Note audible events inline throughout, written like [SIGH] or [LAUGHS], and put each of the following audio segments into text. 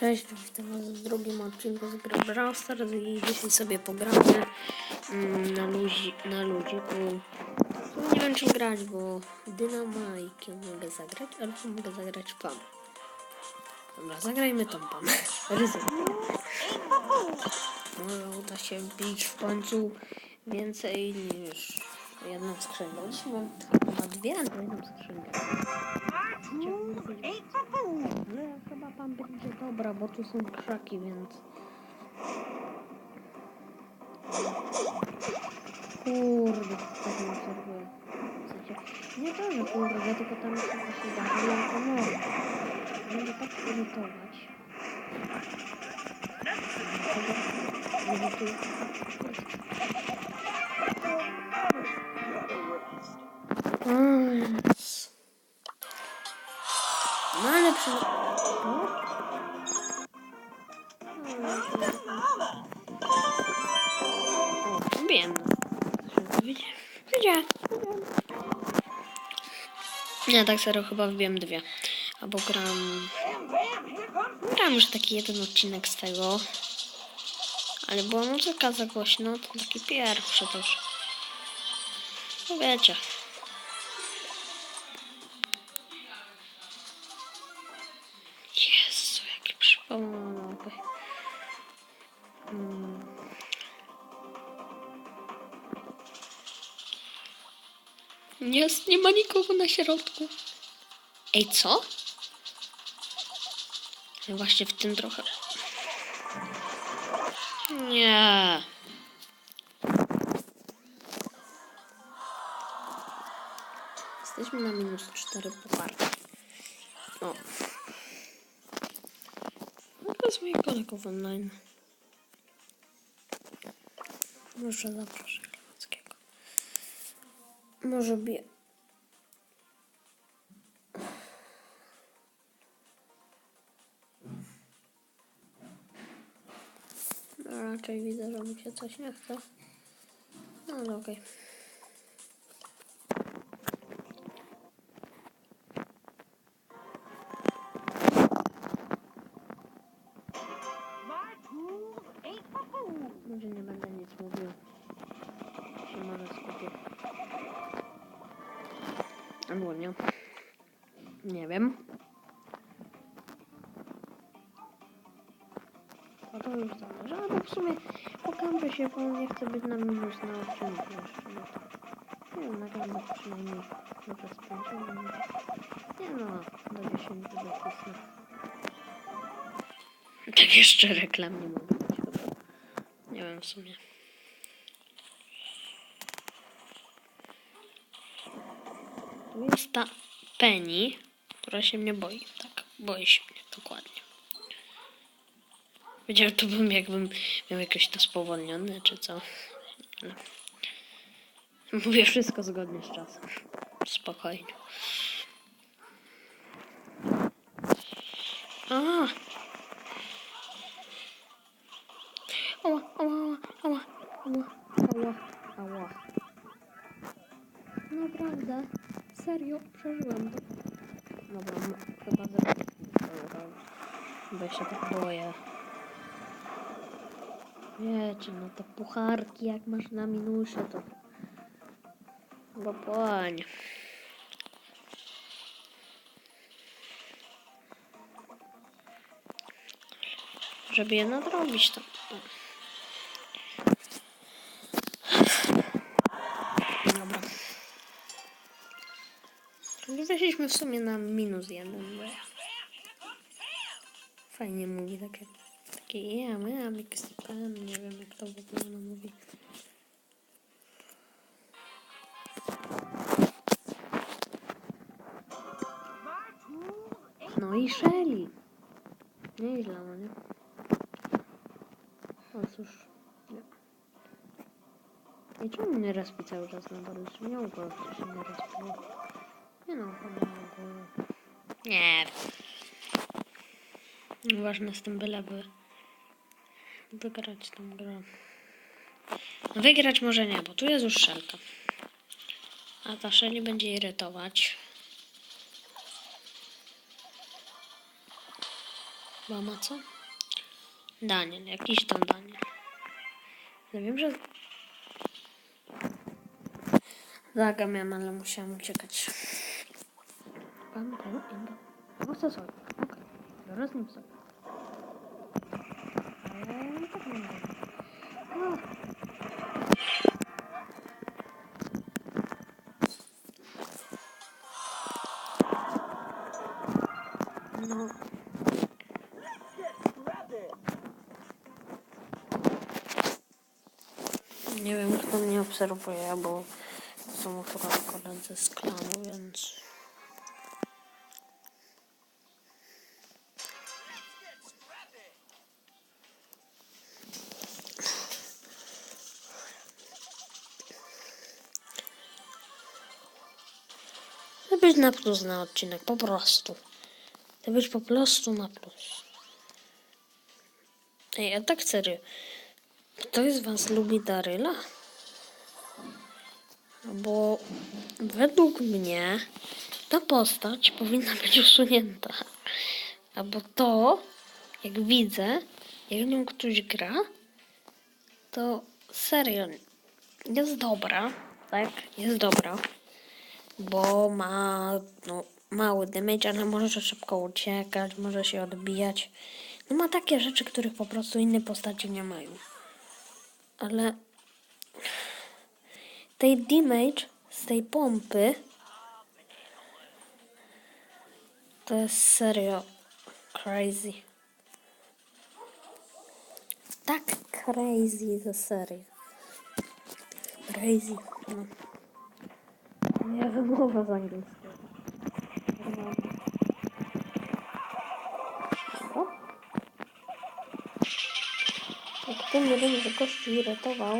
Cześć, witam was w drugim odcinku z gry Brawl Stars i dzisiaj sobie pogramy mm, na, luzi, na ludziku. No, Nie wiem czym grać, bo dynamajkiem mogę zagrać, albo mogę zagrać pam. Dobra, zagrajmy tą pam. [LAUGHS] Ryzyko. Może uda się bić w końcu więcej niż jedną skrzynkę. Dzisiaj mam chyba dwie albo jedną skrzynkę. No chyba pan będzie dobra, bo tu są krzaki, więc... Kurde, tak. W sensie, nie to, że kurde, tylko tam się właśnie bawiłem komory. Będę tak irytować. Dlatego- dlatego tu- No ale przy... Wiem. Widzicie? Ja tak serio chyba wbiłem dwie. Albo gram... Gram już taki jeden odcinek z tego. Ale była muzyka za głośno, to taki pierwszy też. No wiecie. Hmm. Jest, nie ma nikogo na środku. Ej, co? Właśnie w tym trochę. Nie. Jesteśmy na minus 4 pucharki. O. Jest moich kolegów online. Może zaproszę Klimackiego. Może bie... No, raczej widzę, że mu się coś nie chce. No ale okej. My Albo nie. Wiem. A to już zależy. Ale w sumie pokażę się, bo nie chcę być na minus na odcinku jeszcze. No nie wiem, nagram przynajmniej może 5 minut. Nie no, do 10 zapisy. Tak jeszcze reklam nie mogę być chyba. Nie wiem w sumie. Jest ta Penny, która się mnie boi. Tak, boi się mnie, dokładnie. Wiedziałem, to bym jakbym miał jakieś to spowolnione, czy co. Ale... Mówię wszystko zgodnie z czasem. Spokojnie. A! Ała, ała, ała, ała, ała, ała, ała. Naprawdę? Serio? Przeżyłem to. Dobra, chyba. Dobra. Bo się tak boję. Wiecie, no te pucharki, jak masz na minusie, to... Bo płoń. Żeby je nadrobić, to... Dobra. Weszliśmy w sumie na minus jeden, bo fajnie mówi takie, takie ja, ja, mixpan, nie wiem jak to w ogóle ona mówi. No i Shelly. Nieźle, no nie? O cóż, nie. I czemu nie respi cały czas na dole? Czy nie ugo się nie respiło? Nie no, chyba. Nie. Ważne z tym byleby wygrać tą grę. Wygrać może nie, bo tu jest już szelka. A ta Shelly będzie irytować. chyba ma co? Daniel, jakiś tam Daniel. Ja wiem, że... Zagamiam, ale musiałam uciekać. No z nim sobie. Ale tak nie wiem. O. No. Nie wiem, kto mnie obserwuje, bo są akurat koledzy z klanu, więc... być na plus na odcinek, po prostu. Chcę być po prostu na plus. Ej, a tak serio. Ktoś z was lubi Daryla? Bo według mnie ta postać powinna być usunięta. Albo to, jak widzę, jak nią ktoś gra, to serio jest dobra, tak? Jest dobra, bo ma no, mały damage, ale może szybko uciekać, może się odbijać. No ma takie rzeczy, których po prostu inne postacie nie mają. Ale tej damage z tej pompy to jest serio crazy. Tak crazy za serio. Crazy. No. Nie wymowa z angielskiego. No. Dobra. Jak ten z gości irytował.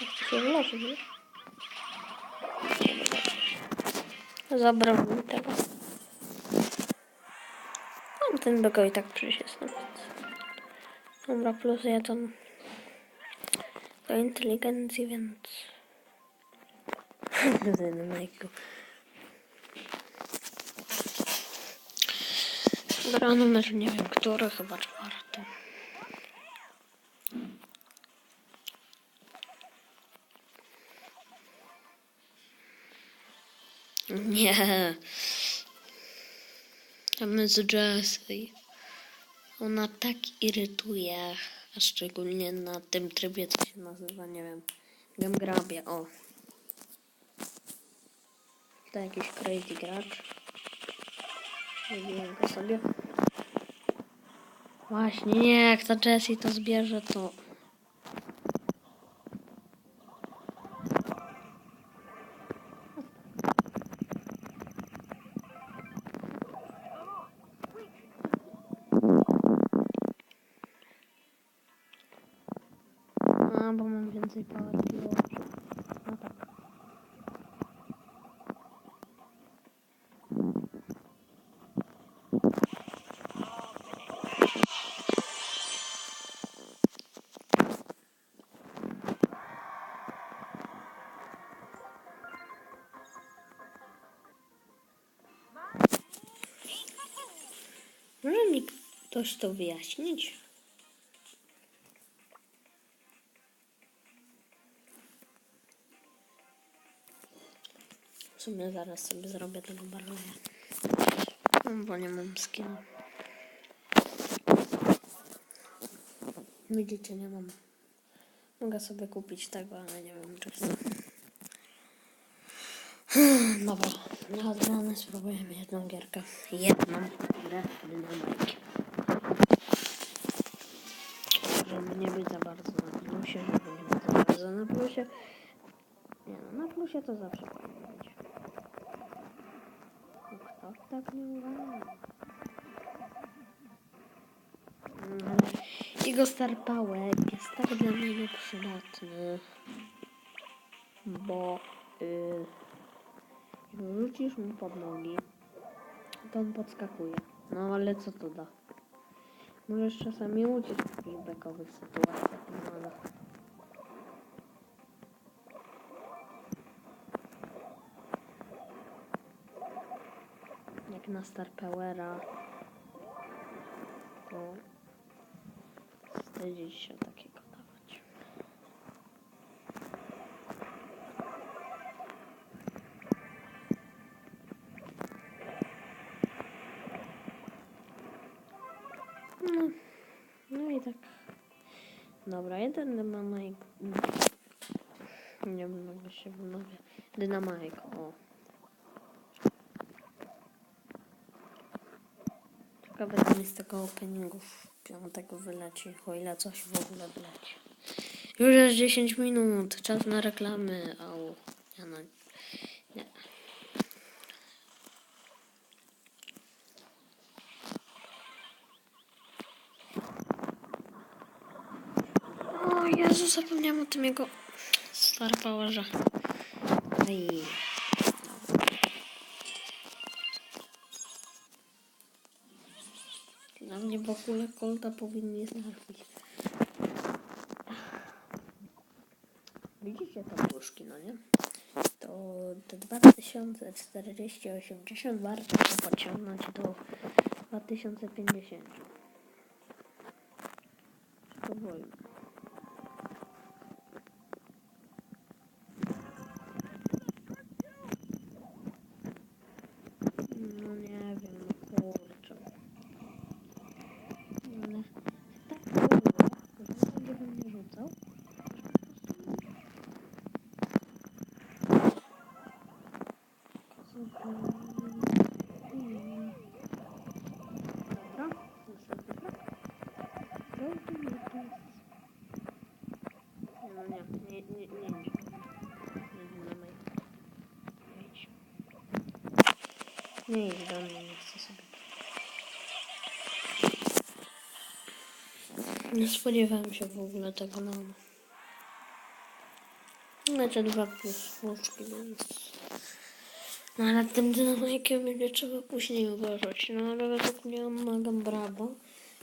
Jak to się wyleży, wiesz? Zabrał mi tego. No, ten by go i tak przyszedł. nawet. Dobra, plus jeden. Do inteligencji, więc... Jeden Majku. Dobra, numer nie wiem który, chyba czwarty. Nie. Tam jest Jessie. Ona tak irytuje, a szczególnie na tym trybie, co się nazywa, nie wiem, Gemgrabie, o. To jakiś crazy gracz. Wybiłem go sobie. Właśnie, nie, jak ta Jessie to zbierze, to... A, bo mam więcej power Może mi ktoś to wyjaśnić? W sumie zaraz sobie zrobię tego barleja. No, bo nie mam skina. Widzicie, nie mam. Mogę sobie kupić tego, ale nie wiem czy chcę. [SIGHS] Dobra, na odmianę spróbujemy jedną gierkę. Jedną grę dynamajki. Żeby nie być za bardzo na plusie, żeby nie być za bardzo na plusie. Nie no, na plusie to zawsze powinno być. No, Kto tak nie uważa? Mm, Jego star power jest tak dla mnie przydatny, bo y, jak rzucisz mu pod nogi, to on podskakuje. No ale co to da? Możesz czasami uciec w takich bekowych sytuacjach, no. Jak na Star Powera, to wstydzi się takiego Dobra, jeden dynamajk. Nie wiem, jak się wymawia. Dynamajk, o. Ciekawe, co mi z tego openingu w piątek wyleci, o ile coś w ogóle wyleci. Już jest 10 minut, czas na reklamy, au. Ja no, nie. O Jezu, zapomniałam o tym jego Star Powerze. Ej. Dla mnie w ogóle kolta powinni znaleźć. Widzicie te puszki, no nie? To te 2040, 80 warto to pociągnąć do 2050. Powoli. No Nie idź do mnie, nie chcę sobie. Nie spodziewałem się w ogóle tego na Znaczy dwa plus łóżki, więc... No ale tym dynamikiem będzie trzeba później uważać. No ale według mnie on na Gambrabo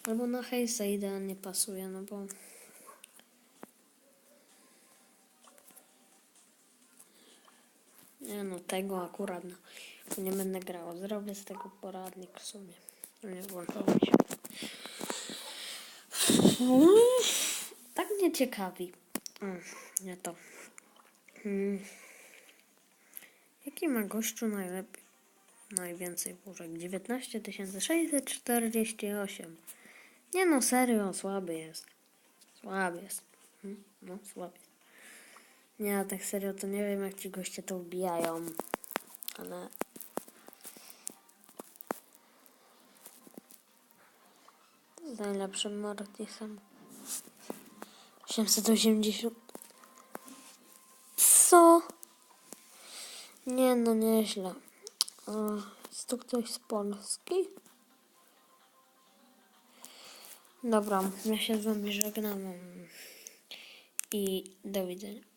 albo na Hejsa idealnie pasuje, no bo... No, tego akurat no, nie będę grał. Zrobię z tego poradnik w sumie. Nie mi się. Tak mnie ciekawi. Mm, nie to. Mm. Jaki ma gościu najlepiej? Najwięcej puszek. 19 648. Nie no, serio, słaby jest. Słaby jest. Hmm? No, słaby jest. Nie, a tak serio, to nie wiem jak ci goście to wbijają. Ale... Z najlepszym Mortisem. 880. Co? Nie no, nieźle. Jest tu ktoś z Polski? Dobra, ja się z wami żegnam. I do widzenia.